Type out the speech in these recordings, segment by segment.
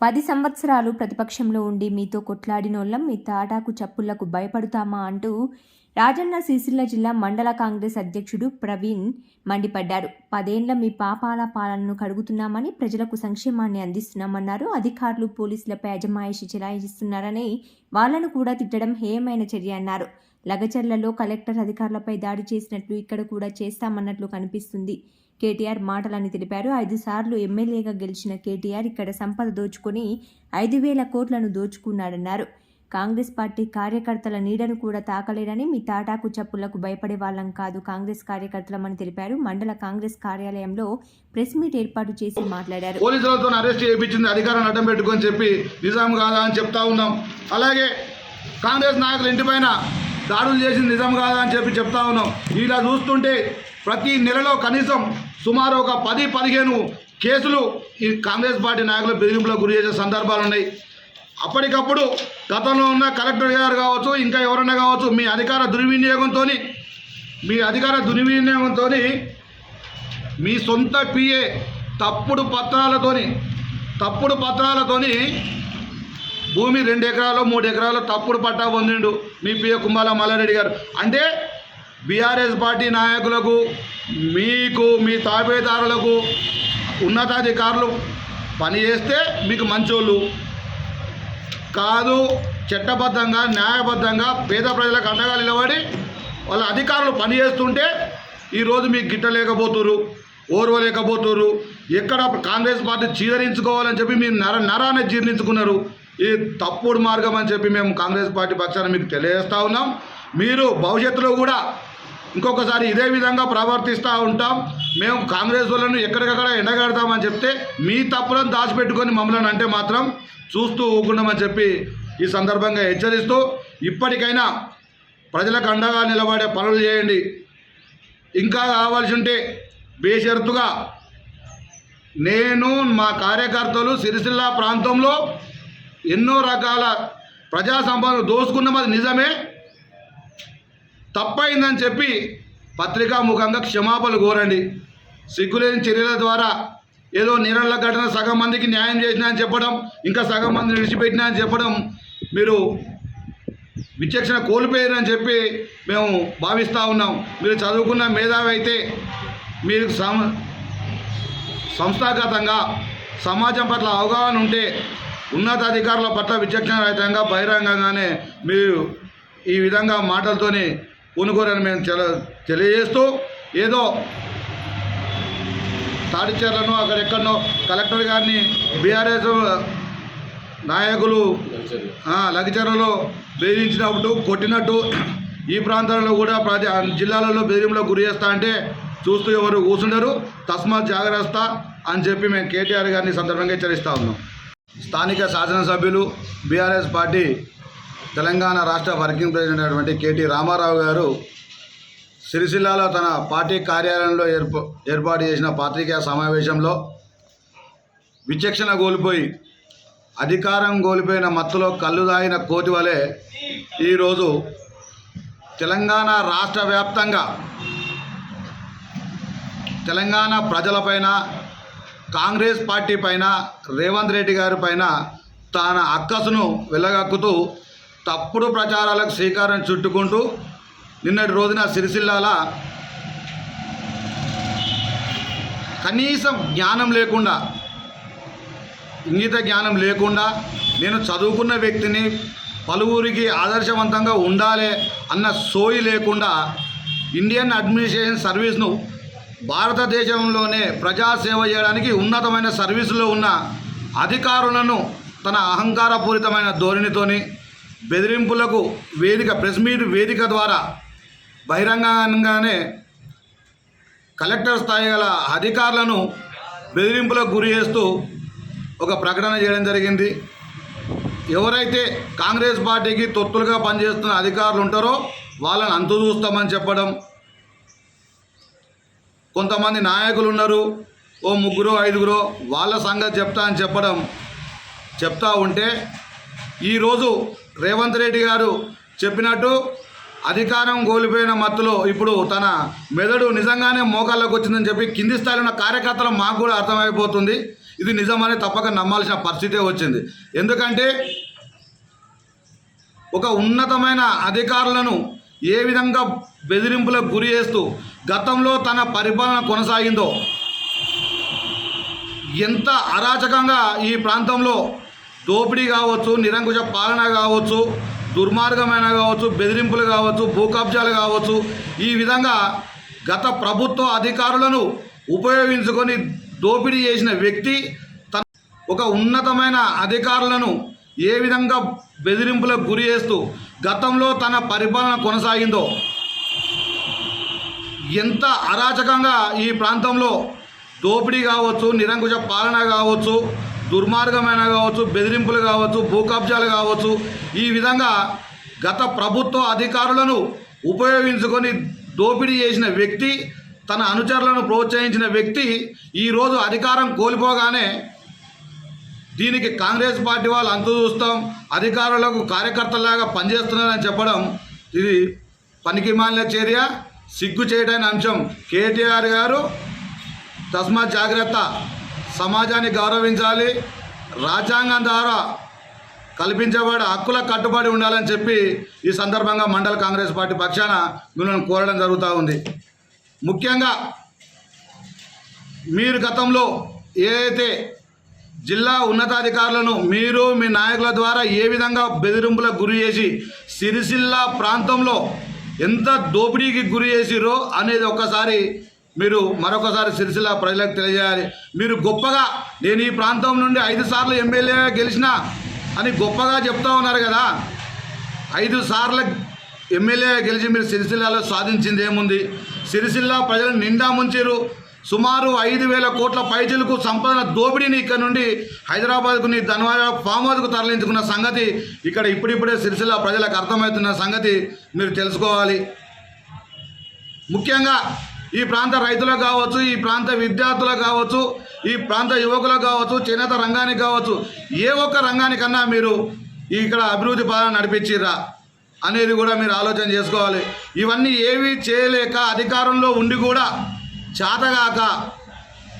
పది సంవత్సరాలు ప్రతిపక్షంలో ఉండి మీతో కొట్లాడినోళ్ళం మీ తాటాకు చప్పుళ్ళకు భయపడుతామా అంటూ రాజన్న సిరిసిల్ల జిల్లా మండల కాంగ్రెస్ అధ్యక్షుడు ప్రవీణ్ మండిపడ్డారు. పదేండ్ల మీ పాపాల పాలనను కడుగుతున్నామని ప్రజలకు సంక్షేమాన్ని అందిస్తున్నామన్నారు. అధికారులు పోలీసులపై అజమాయిషి చెలాయిస్తున్నారని వాళ్ళను కూడా తిట్టడం హేయమైన చర్య అన్నారు. లగచర్లలో కలెక్టర్ అధికారులపై దాడి చేసినట్లు ఇక్కడ కూడా చేస్తామన్నట్లు కనిపిస్తుంది. కేటీఆర్ మాటలని తెలిపారు. ఐదు సార్లు ఎమ్మెల్యేగా గెలిచిన కేటీఆర్ ఇక్కడ సంపద దోచుకొని ఐదు వేల కోట్లను దోచుకున్నాడన్నారు. కాంగ్రెస్ పార్టీ కార్యకర్తల నీడను కూడా తాకలేరని మీ తాటాకు చప్పులకు భయపడే వాళ్ళం కాదు కాంగ్రెస్ కార్యకర్తలమని తెలిపారు. మండల కాంగ్రెస్ కార్యాలయంలో ప్రెస్ మీట్ ఏర్పాటు చేసి మాట్లాడారు. పోలీసులతో అరెస్ట్ చేయించింది అధికారాన్ని అడ్డం పెట్టుకొని చెప్పి నిజాం కాదా అని చెప్తా ఉన్నాం. అలాగే కాంగ్రెస్ నాయకులు ఇంటిపైన దాడులు చేసింది నిజం కాదా అని చెప్పి చెప్తా ఉన్నాం. ఇలా చూస్తుంటే ప్రతి నెలలో కనీసం సుమారు ఒక పది పదిహేను కేసులు ఈ కాంగ్రెస్ పార్టీ నాయకులు బెదిరింపులకు గురి చేసే సందర్భాలు ఉన్నాయి. అప్పటికప్పుడు గతంలో ఉన్న కలెక్టర్ గారు కావచ్చు ఇంకా ఎవరన్నా కావచ్చు మీ అధికార దుర్వినియోగంతో మీ అధికార దుర్వినియోగంతో మీ సొంత పిఏ తప్పుడు పత్రాలతోని తప్పుడు పత్రాలతోని భూమి రెండు ఎకరాలు మూడు ఎకరాలు తప్పుడు పట్టా పొందిండు మీ పిఏ కుమ్మాల మల్లారెడ్డి గారు. అంటే బీఆర్ఎస్ పార్టీ నాయకులకు మీకు మీ తాబేదారులకు ఉన్నతాధికారులు పనిచేస్తే మీకు మంచోళ్ళు. కాదు చట్టబద్ధంగా న్యాయబద్ధంగా పేద ప్రజలకు అండగా నిలబడి వాళ్ళ అధికారులు పనిచేస్తుంటే ఈరోజు మీకు గిట్టలేకపోతురు ఓర్వలేకపోతురు ఎక్కడ కాంగ్రెస్ పార్టీ చీదరించుకోవాలని చెప్పి మీరు నర నరాన్ని జీర్ణించుకున్నారు. ఇది తప్పుడు మార్గం అని చెప్పి మేము కాంగ్రెస్ పార్టీ పక్షాన మీకు తెలియజేస్తూ ఉన్నాం. మీరు భవిష్యత్తులో కూడా ఇంకొకసారి ఇదే విధంగా ప్రవర్తిస్తూ ఉంటాం. మేము కాంగ్రెస్ వాళ్ళను ఎక్కడికక్కడ ఎండగడతామని చెప్తే మీ తప్పులను దాచిపెట్టుకొని మమ్మల్ని అంటే మాత్రం చూస్తూ ఊకుండమని చెప్పి ఈ సందర్భంగా హెచ్చరిస్తూ ఇప్పటికైనా ప్రజలకు అండగా నిలబడే పనులు చేయండి. ఇంకా కావాల్సి ఉంటే బేషరతుగా నేను మా కార్యకర్తలు సిరిసిల్ల ప్రాంతంలో ఎన్నో రకాల ప్రజా సంపదను దోసుకున్నది నిజమే. తప్పైందని చెప్పి పత్రికాముఖంగా క్షమాపణలు కోరండి. సిగ్గులేని చర్యల ద్వారా ఏదో నీళ్ళ ఘటన సగం మందికి న్యాయం చేసినా అని చెప్పడం ఇంకా సగం మందిని విడిచిపెట్టినా అని చెప్పడం మీరు విచక్షణ కోల్పోయారని చెప్పి మేము భావిస్తూ ఉన్నాం. మీరు చదువుకున్న మేధావి అయితే మీరు సం సంస్థాగతంగా సమాజం పట్ల అవగాహన ఉంటే ఉన్నతాధికారుల పట్ల విచక్షణ రహితంగా బహిరంగంగానే మీరు ఈ విధంగా మాటలతోని పూనుకోరని మేము తెల తెలియజేస్తూ ఏదో తాడిచేర్లను అక్కడెక్కడో కలెక్టర్ గారిని బీఆర్ఎస్ నాయకులు లగచర్లలో బెదిరించినప్పుడు కొట్టినట్టు ఈ ప్రాంతాలలో కూడా ప్రతి జిల్లాలలో బెదిరింపులకు గురి చేస్తా అంటే చూస్తూ ఎవరు కూర్చుండరు. తస్మాత్ జాగ్రత్త అని చెప్పి మేము కేటీఆర్ గారిని సందర్భంగా హెచ్చరిస్తూ ఉన్నాం. స్థానిక శాసనసభ్యులు బీఆర్ఎస్ పార్టీ తెలంగాణ రాష్ట్ర వర్కింగ్ ప్రెసిడెంట్ అయినటువంటి కేటీ రామారావు గారు సిరిసిల్లాలో తన పార్టీ కార్యాలయంలో ఏర్పా ఏర్పాటు చేసిన పాత్రికేయ సమావేశంలో విచక్షణ కోల్పోయి అధికారం కోల్పోయిన మత్తులో కళ్ళు దాగిన కోతి వలె ఈరోజు తెలంగాణ రాష్ట్ర వ్యాప్తంగా తెలంగాణ ప్రజలపైన కాంగ్రెస్ పార్టీ పైన రేవంత్ రెడ్డి గారి పైన తన అక్కసును వెళ్ళగక్కుతూ తప్పుడు ప్రచారాలకు శ్రీకారం చుట్టుకుంటూ నిన్నటి రోజున సిరిసిల్లాల కనీసం జ్ఞానం లేకుండా ఇంగిత జ్ఞానం లేకుండా నేను చదువుకున్న వ్యక్తిని పలువురికి ఆదర్శవంతంగా ఉండాలి అన్న సోయి లేకుండా ఇండియన్ అడ్మినిస్ట్రేషన్ సర్వీస్ను భారతదేశంలోనే ప్రజాసేవ చేయడానికి ఉన్నతమైన సర్వీసులో ఉన్న అధికారులను తన అహంకారపూరితమైన ధోరణితోని బెదిరింపులకు వేదిక ప్రెస్ మీట్ వేదిక ద్వారా బహిరంగంగానే కలెక్టర్ స్థాయి గల అధికారులను బెదిరింపులకు గురి చేస్తూ ఒక ప్రకటన చేయడం జరిగింది. ఎవరైతే కాంగ్రెస్ పార్టీకి తొత్తులుగా పనిచేస్తున్న అధికారులు ఉంటారో వాళ్ళని అంతు చూస్తామని చెప్పడం. కొంతమంది నాయకులు ఉన్నారు. ఓ ముగ్గురు ఐదుగురు వాళ్ళ సంగతి చెప్తా అని చెప్పడం చెప్తా ఉంటే ఈరోజు రేవంత్ రెడ్డి గారు చెప్పినట్టు అధికారం కోల్పోయిన మత్తులో ఇప్పుడు తన మెదడు నిజంగానే మోకాళ్ళకు వచ్చిందని చెప్పి కింది స్థాయిలో ఉన్న కార్యకర్తలు మాకు కూడా అర్థమైపోతుంది. ఇది నిజమని తప్పక నమ్మాల్సిన పరిస్థితే వచ్చింది. ఎందుకంటే ఒక ఉన్నతమైన అధికారులను ఏ విధంగా బెదిరింపులకు గురి చేస్తూ గతంలో తన పరిపాలన కొనసాగిందో ఎంత అరాచకంగా ఈ ప్రాంతంలో దోపిడీ కావచ్చు నిరంకుశ పాలన కావచ్చు దుర్మార్గమైన కావచ్చు బెదిరింపులు కావచ్చు భూకబ్జాలు కావచ్చు ఈ విధంగా గత ప్రభుత్వ అధికారులను ఉపయోగించుకొని దోపిడీ చేసిన వ్యక్తి తన ఒక ఉన్నతమైన అధికారులను ఏ విధంగా బెదిరింపులకు గురి చేస్తూ గతంలో తన పరిపాలన కొనసాగిందో ఎంత అరాచకంగా ఈ ప్రాంతంలో దోపిడీ కావచ్చు నిరంకుశ పాలన కావచ్చు దుర్మార్గమైన కావచ్చు బెదిరింపులు కావచ్చు భూకబ్జాలు కావచ్చు ఈ విధంగా గత ప్రభుత్వ అధికారులను ఉపయోగించుకొని దోపిడీ చేసిన వ్యక్తి తన అనుచరులను ప్రోత్సహించిన వ్యక్తి ఈరోజు అధికారం కోల్పోగానే దీనికి కాంగ్రెస్ పార్టీ వాళ్ళు అంతు చూస్తాం అధికారులకు కార్యకర్తలాగా పనిచేస్తున్నారని చెప్పడం ఇది పనికి మాలిన చర్య. సిగ్గు చేయడానికి అంశం కేటీఆర్ గారు. తస్మాత్ జాగ్రత్త. సమాజాన్ని గౌరవించాలి. రాజ్యాంగం ద్వారా కల్పించబడే హక్కుల కట్టుబడి ఉండాలని చెప్పి ఈ సందర్భంగా మండల కాంగ్రెస్ పార్టీ పక్షాన మిమ్మల్ని కోరడం జరుగుతూ ఉంది. ముఖ్యంగా మీరు గతంలో ఏదైతే జిల్లా ఉన్నతాధికారులను మీరు మీ నాయకుల ద్వారా ఏ విధంగా బెదిరింపులకు గురి చేసి సిరిసిల్ల ప్రాంతంలో ఎంత దోపిడీకి గురి చేసిరో అనేది ఒక్కసారి మీరు మరొకసారి సిరిసిల్ల ప్రజలకు తెలియజేయాలి. మీరు గొప్పగా నేను ఈ ప్రాంతం నుండి ఐదు సార్లు ఎమ్మెల్యే గెలిచిన అని గొప్పగా చెప్తా ఉన్నారు కదా. ఐదు సార్లు ఎమ్మెల్యే గెలిచి మీరు సిరిసిల్లాలో సాధించింది ఏముంది? సిరిసిల్ల ప్రజలు నిండా ముంచారు సుమారు ఐదు వేల కోట్ల పైజలకు సంపదన దోపిడీని ఇక్కడ నుండి హైదరాబాద్కు నీ ధనవాడ ఫామ్ హౌస్కు తరలించుకున్న సంగతి ఇక్కడ ఇప్పుడిప్పుడే సిరిసిల్ల ప్రజలకు అర్థమవుతున్న సంగతి మీరు తెలుసుకోవాలి. ముఖ్యంగా ఈ ప్రాంత రైతులకు కావచ్చు ఈ ప్రాంత విద్యార్థులకు కావచ్చు ఈ ప్రాంత యువకులకు కావచ్చు చేనేత రంగానికి కావచ్చు ఏ ఒక్క రంగానికన్నా మీరు ఇక్కడ అభివృద్ధి పాలన నడిపించిర్రా అనేది కూడా మీరు ఆలోచన చేసుకోవాలి. ఇవన్నీ ఏవి చేయలేక అధికారంలో ఉండి కూడా చేతగాక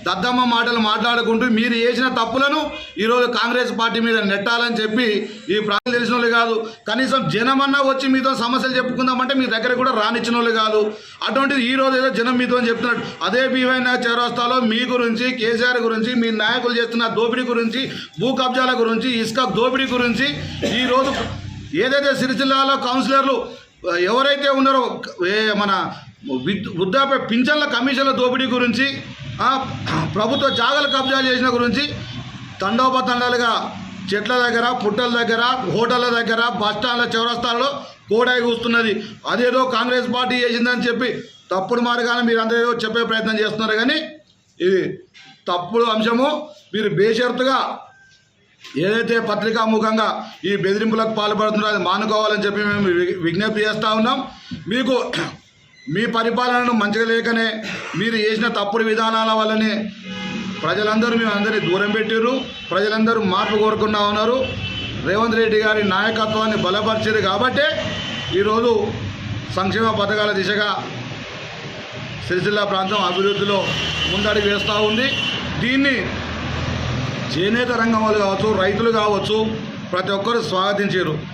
దద్దమ్మ మాటలు మాట్లాడుకుంటూ మీరు చేసిన తప్పులను ఈరోజు కాంగ్రెస్ పార్టీ మీద నెట్టాలని చెప్పి ఈ ప్రాంతం తెలిసిన కాదు. కనీసం జనమన్నా వచ్చి మీతో సమస్యలు చెప్పుకుందామంటే మీ దగ్గర కూడా రానిచ్చిన వాళ్ళు కాదు. అటువంటిది ఈ రోజు ఏదో జనం మీతో చెప్తున్నాడు. అదే బీవైనా చేరవస్తాలో మీ గురించి కేసీఆర్ గురించి మీ నాయకులు చేస్తున్న దోపిడీ గురించి భూ కబ్జాల గురించి ఇసుక దోపిడీ గురించి ఈరోజు ఏదైతే సిరిసిల్లాలో కౌన్సిలర్లు ఎవరైతే ఉన్నారో మన వృద్ధాప్య పింఛన్ల కమిషన్ల దోపిడీ గురించి ప్రభుత్వ జాగలు కబ్జాలు చేసిన గురించి తండోపతండాలుగా చెట్ల దగ్గర పుట్టల దగ్గర హోటళ్ళ దగ్గర బస్టాండ్ల చౌరస్తాల్లో కోడాయి కూస్తున్నది. అదేదో కాంగ్రెస్ పార్టీ చేసిందని చెప్పి తప్పుడు మార్గాన్ని మీరు అందరూ చెప్పే ప్రయత్నం చేస్తున్నారు కానీ ఇది తప్పుడు అంశము. మీరు బేషరతుగా ఏదైతే పత్రికాముఖంగా ఈ బెదిరింపులకు పాల్పడుతున్నారో అది మానుకోవాలని చెప్పి మేము విజ్ఞప్తి చేస్తూ ఉన్నాం. మీకు మీ పరిపాలనను మంచిగా లేకనే మీరు చేసిన తప్పుడు విధానాల వల్లనే ప్రజలందరూ మేము అందరినీ దూరం పెట్టారు ప్రజలందరూ మార్పు కోరుకున్నా ఉన్నారు. రేవంత్ రెడ్డి గారి నాయకత్వాన్ని బలపరిచారు కాబట్టే ఈరోజు సంక్షేమ పథకాల దిశగా సిరిసిల్ల ప్రాంతం అభివృద్ధిలో ముందడుగు వేస్తూ ఉంది. దీన్ని చేనేత రంగం వాళ్ళు కావచ్చు రైతులు కావచ్చు ప్రతి ఒక్కరు స్వాగతించారు